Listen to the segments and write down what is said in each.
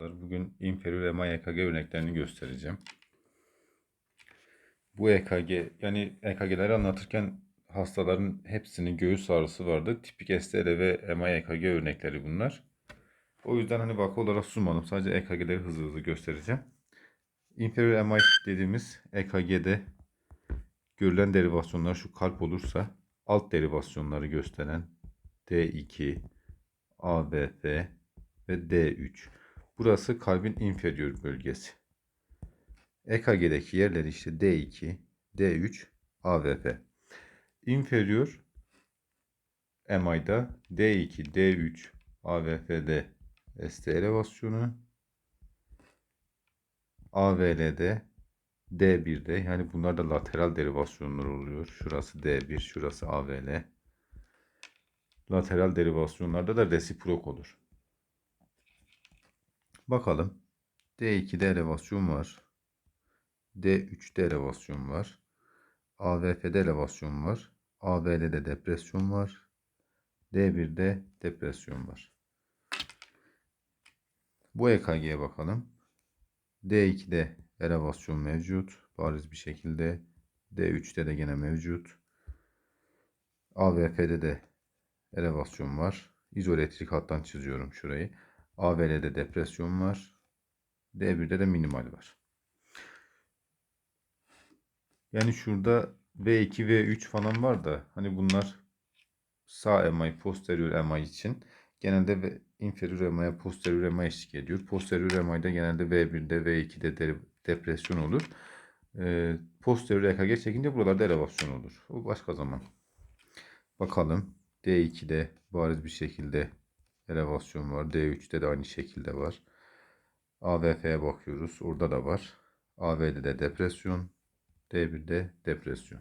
Merhabalar. Bugün inferior MI EKG örneklerini göstereceğim. Bu EKG yani EKG'leri anlatırken hastaların hepsinin göğüs ağrısı vardı. Tipik STR ve MI EKG örnekleri bunlar. O yüzden hani vaka olarak sunmadım. Sadece EKG'leri hızlı hızlı göstereceğim. Inferior MI dediğimiz EKG'de görülen derivasyonlar şu kalp olursa alt derivasyonları gösteren D2, ABF ve D3. Burası kalbin inferior bölgesi. EKG'deki yerleri işte D2, D3, AVF. Inferior MI'da D2, D3, AVF'de ST elevasyonu, AVL'de D1'de yani bunlar da lateral derivasyonlar oluyor. Şurası D1, şurası AVL. Lateral derivasyonlarda da resiprok olur. Bakalım. D2'de elevasyon var. D3'te elevasyon var. AVF'de elevasyon var. AVL'de depresyon var. D1'de depresyon var. Bu EKG'ye bakalım. D2'de elevasyon mevcut. Bariz bir şekilde. D3'te de gene mevcut. AVF'de de elevasyon var. İzoelektrik hattan çiziyorum şurayı. AVL'de depresyon var. D1'de de minimal var. Yani şurada V2, V3 falan var da hani bunlar sağ MI, posterior MI için genelde ve inferior MI'ye posterior MI eşlik ediyor. Posterior MI'de genelde V1'de, V2'de de depresyon olur. Ee, posterior EKG çekince buralarda elevasyon olur. O başka zaman. Bakalım. D2'de bariz bir şekilde elevasyon var. D3'te de aynı şekilde var. AVF'ye bakıyoruz. Orada da var. AV'de de depresyon. D1'de depresyon.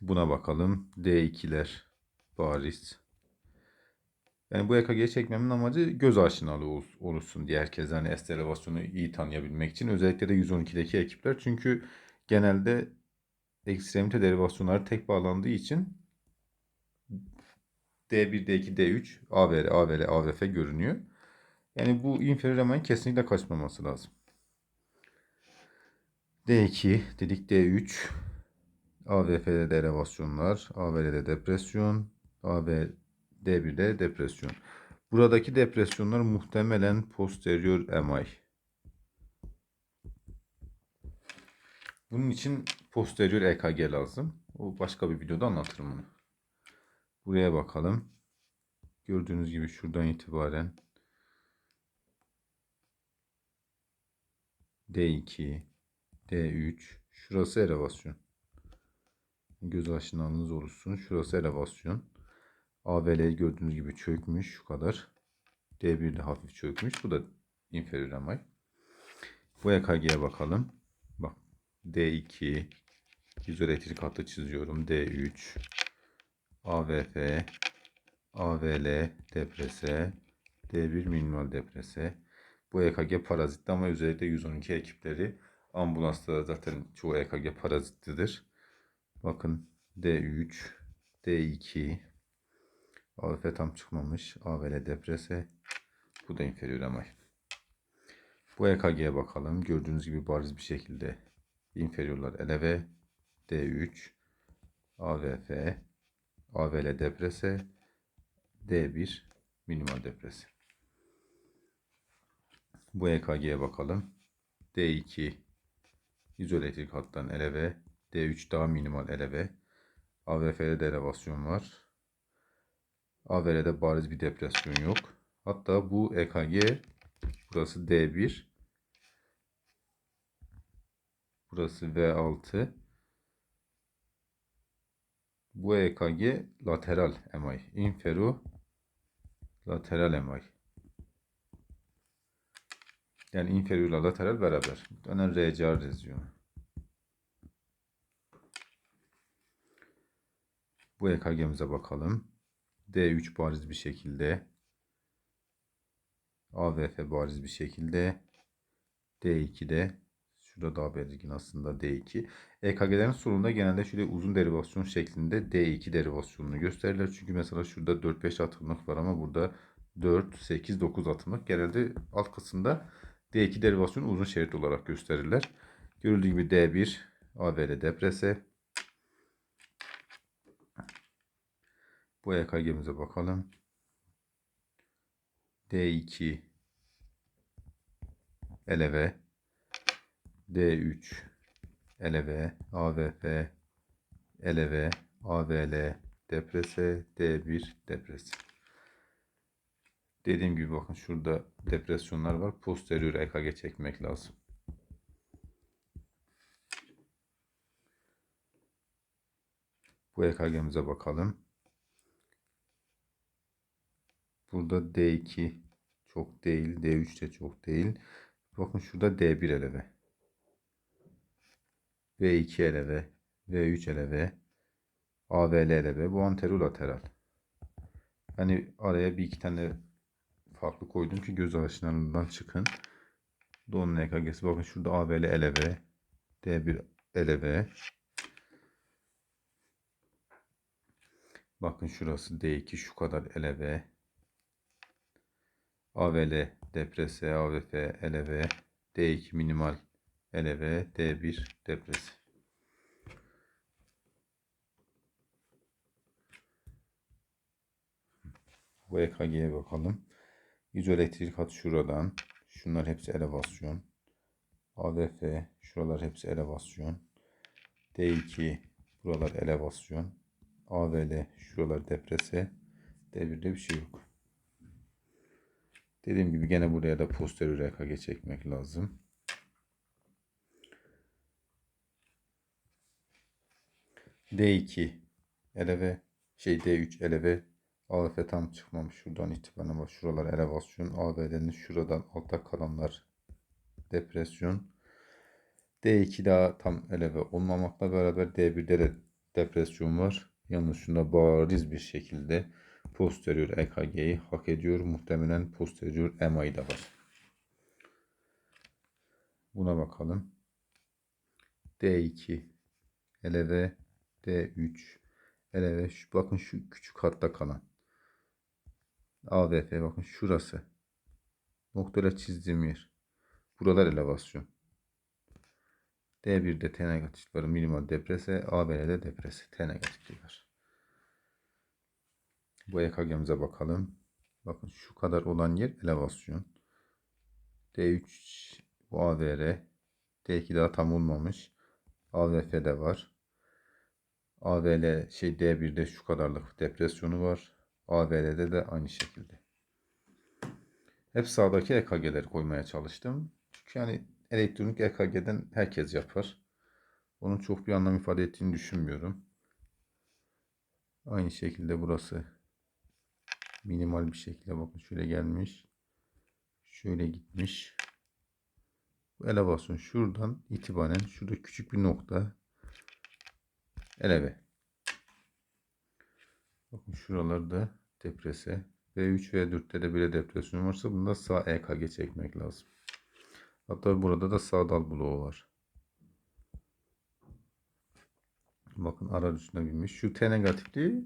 Buna bakalım. D2'ler bariz. Yani bu EKG'yi çekmemin amacı göz aşinalığı ol- olursun diye herkes hani ST elevasyonu iyi tanıyabilmek için. Özellikle de 112'deki ekipler. Çünkü genelde ekstremite derivasyonları tek bağlandığı için D1, D2, D3, AVR, AVL, AVF görünüyor. Yani bu inferior MI'nin kesinlikle kaçmaması lazım. D2 dedik D3 AVF'de de elevasyonlar, AVL'de depresyon, AV D1'de depresyon. Buradaki depresyonlar muhtemelen posterior MI. Bunun için posterior EKG lazım. O başka bir videoda anlatırım onu. Buraya bakalım. Gördüğünüz gibi şuradan itibaren D2, D3, şurası elevasyon. Göz aşinalığınız olursun. Şurası elevasyon. AVL gördüğünüz gibi çökmüş şu kadar. D1 de hafif çökmüş. Bu da inferior MI. Bu EKG'ye bakalım. Bak D2 izoelektrik hattı çiziyorum. D3 AVF AVL deprese D1 minimal deprese. Bu EKG parazitli ama özellikle 112 ekipleri ambulansta zaten çoğu EKG parazitlidir. Bakın D3 D2 AVF tam çıkmamış. AVL deprese. Bu da inferior MI. Bu EKG'ye bakalım. Gördüğünüz gibi bariz bir şekilde inferiorlar eleve. D3 AVF AVL deprese D1 minimal deprese. Bu EKG'ye bakalım. D2 izoelektrik hattan eleve. D3 daha minimal eleve. AVF'de de elevasyon var. AVR'de bariz bir depresyon yok. Hatta bu EKG burası D1 burası V6 bu EKG lateral MI. Infero lateral MI. Yani inferior ile lateral beraber. Dönen RCR lezyonu. Bu EKG'mize bakalım. D3 bariz bir şekilde. AVF bariz bir şekilde. D2'de şurada daha belirgin aslında D2. EKG'lerin sonunda genelde şöyle uzun derivasyon şeklinde D2 derivasyonunu gösterirler. Çünkü mesela şurada 4-5 atımlık var ama burada 4, 8, 9 atımlık. Genelde alt kısımda D2 derivasyonu uzun şerit olarak gösterirler. Görüldüğü gibi D1 AVL deprese. Bu EKG'mize bakalım. D2 eleve D3 eleve AVF eleve AVL deprese D1 deprese. Dediğim gibi bakın şurada depresyonlar var. Posterior EKG çekmek lazım. Bu EKG'mize bakalım. Burada D2 çok değil. D3 de çok değil. Bakın şurada D1 eleve. V2 eleve. V3 eleve. AVL eleve. Bu anterolateral. Hani araya bir iki tane farklı koydum ki göz aşinalığından çıkın. Donun EKG'si. Bakın şurada AVL eleve. D1 eleve. Bakın şurası D2 şu kadar eleve. AVL deprese, AVF eleve, D2 minimal eleve, D1 deprese. Bu EKG'ye bakalım. İzoelektrik hat şuradan. Şunlar hepsi elevasyon. AVF şuralar hepsi elevasyon. D2 buralar elevasyon. AVL şuralar deprese. D1'de bir şey yok. Dediğim gibi gene buraya da posterior EKG çekmek lazım. D2 eleve şey D3 eleve AF tam çıkmamış şuradan itibaren bak şuralar elevasyon AV'lerin şuradan altta kalanlar depresyon D2 daha tam eleve olmamakla beraber D1'de de depresyon var. Yalnız şunda bariz bir şekilde posterior EKG'yi hak ediyor. Muhtemelen posterior MI da var. Buna bakalım. D2 eleve D3 eleve şu, bakın şu küçük hatta kalan AVF bakın şurası noktayla çizdiğim yer buralar elevasyon D1'de T negatif var minimal deprese AB'de deprese T negatifliği var. Bu EKG'mize bakalım. Bakın şu kadar olan yer elevasyon. D3 bu AVR. D2 daha tam olmamış. AVF'de var. AVL şey D1'de şu kadarlık depresyonu var. AVL'de de aynı şekilde. Hep sağdaki EKG'leri koymaya çalıştım. Çünkü yani elektronik EKG'den herkes yapar. Onun çok bir anlam ifade ettiğini düşünmüyorum. Aynı şekilde burası minimal bir şekilde bakın şöyle gelmiş. Şöyle gitmiş. Bu elevasyon şuradan itibaren şurada küçük bir nokta eleve. Bakın şuralarda deprese. V3 ve 4'te de bile depresyon varsa bunda sağ EKG çekmek lazım. Hatta burada da sağ dal bloğu var. Bakın arar üstüne binmiş. Şu T negatifli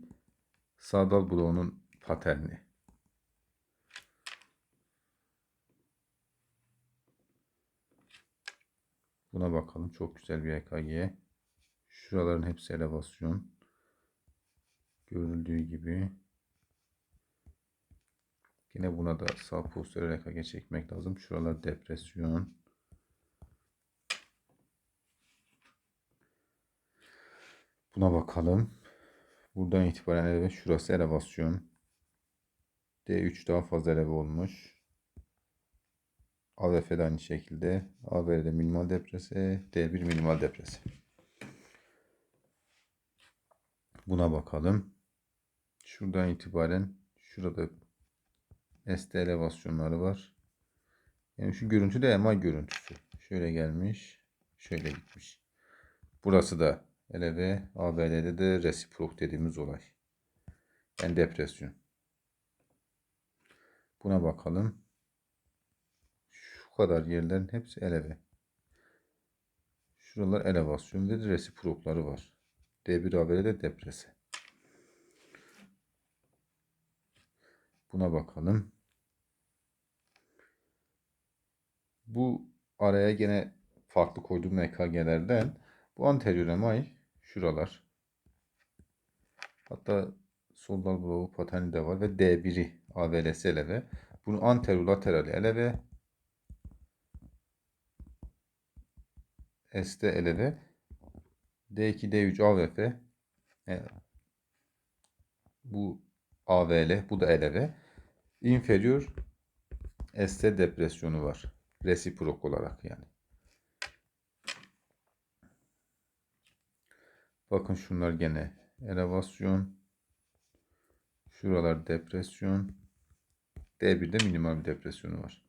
sağ dal bloğunun paterni. Buna bakalım. Çok güzel bir EKG. Şuraların hepsi elevasyon. Görüldüğü gibi. Yine buna da sağ posterior EKG çekmek lazım. Şuralar depresyon. Buna bakalım. Buradan itibaren eleve şurası elevasyon. D3 daha fazla eleve olmuş. AVF de aynı şekilde. AVR'de minimal depresi. D1 minimal depresi. Buna bakalım. Şuradan itibaren şurada ST elevasyonları var. Yani şu görüntü de MI görüntüsü. Şöyle gelmiş. Şöyle gitmiş. Burası da eleve. AVL'de de resiprok dediğimiz olay. Yani depresyon. Buna bakalım. Şu kadar yerlerin hepsi eleve. Şuralar elevasyon ve resiprokları var. D1 haberi de depresi. Buna bakalım. Bu araya gene farklı koyduğum EKG'lerden bu anterior MI şuralar. Hatta soldal bloğu paterni de var ve D1'i AVLS eleve. Bunu anterolateral eleve S'de eleve D2, D3 AVF. E, bu AVL, bu da eleve. Inferior ST depresyonu var. Resiprok olarak yani. Bakın şunlar gene elevasyon. Şuralar depresyon. D1'de minimal bir depresyonu var.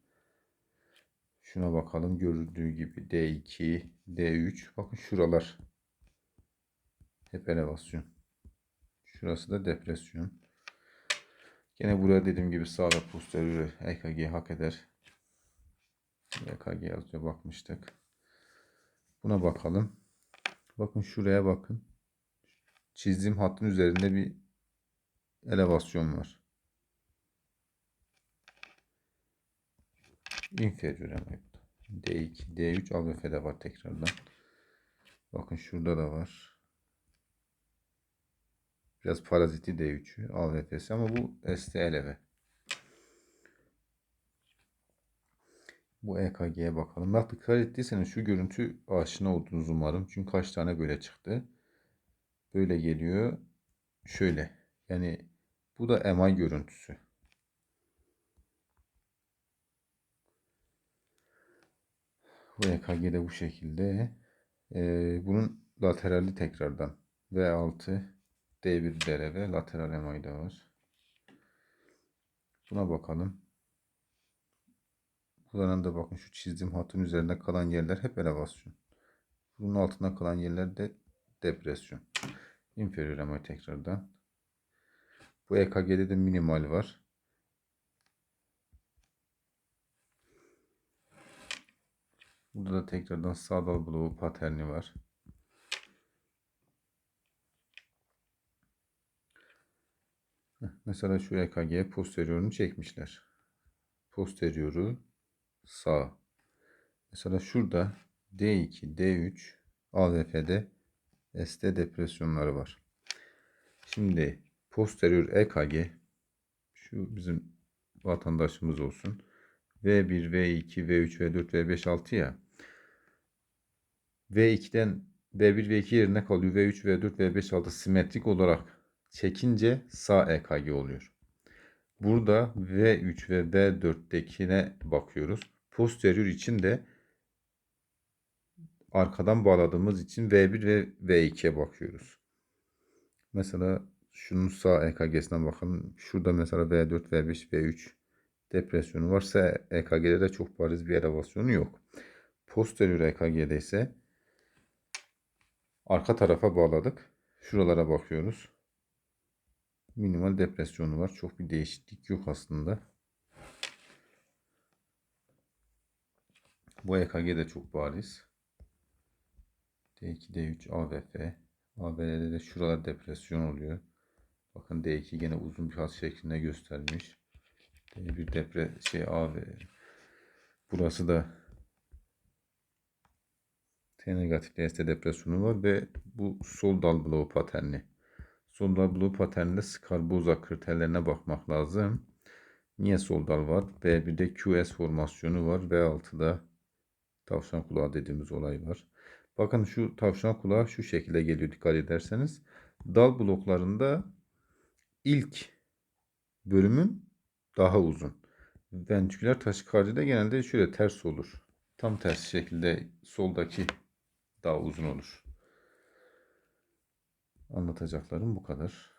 Şuna bakalım. Görüldüğü gibi D2, D3. Bakın şuralar hep elevasyon. Şurası da depresyon. Gene buraya dediğim gibi sağ ve posterior EKG hak eder. EKG yazıyor bakmıştık. Buna bakalım. Bakın şuraya bakın. Çizdiğim hattın üzerinde bir elevasyon var. Inferior ama D2, D3 AVF'de var tekrardan. Bakın şurada da var. Biraz paraziti D3'ü AVF'si ama bu ST eleve. Bu EKG'ye bakalım. Bak dikkat ettiyseniz şu görüntü aşina olduğunuz umarım. Çünkü kaç tane böyle çıktı. Böyle geliyor. Şöyle. Yani bu da MI görüntüsü. Bu EKG de bu şekilde. Ee, bunun laterali tekrardan. V6 D1 DRV lateral var. Buna bakalım. Buradan da bakın şu çizdiğim hattın üzerinde kalan yerler hep elevasyon. Bunun altında kalan yerler de depresyon. Inferior MI tekrardan. Bu EKG'de de minimal var. Burada da tekrardan sağ dal bloğu paterni var. Mesela şu EKG'ye posteriorunu çekmişler. Posterioru sağ. Mesela şurada D2, D3 AVF'de ST depresyonları var. Şimdi posterior EKG şu bizim vatandaşımız olsun. V1, V2, V3, V4, V5, 6 ya. V2'den V1, V2 yerine kalıyor. V3, V4, V5, 6 simetrik olarak çekince sağ EKG oluyor. Burada V3 ve V4'tekine bakıyoruz. Posterior için de arkadan bağladığımız için V1 ve V2'ye bakıyoruz. Mesela şunun sağ EKG'sine bakalım. Şurada mesela V4, V5, V3 depresyonu varsa EKG'de de çok bariz bir elevasyonu yok. Posterior EKG'de ise arka tarafa bağladık. Şuralara bakıyoruz. Minimal depresyonu var. Çok bir değişiklik yok aslında. Bu EKG de çok bariz. D2, D3, AVF. AVL'de de şuralar depresyon oluyor. Bakın D2 gene uzun bir hat şeklinde göstermiş. D1 depre şey AV. Burası da T negatif ST depresyonu var ve bu sol dal bloğu paterni. Sol dal bloğu paterninde skarboza kriterlerine bakmak lazım. Niye sol dal var? V1'de QS formasyonu var. V6'da tavşan kulağı dediğimiz olay var. Bakın şu tavşan kulağı şu şekilde geliyor dikkat ederseniz. Dal bloklarında ilk bölümün daha uzun. Ventriküler taşikardide genelde şöyle ters olur. Tam tersi şekilde soldaki daha uzun olur. Anlatacaklarım bu kadar.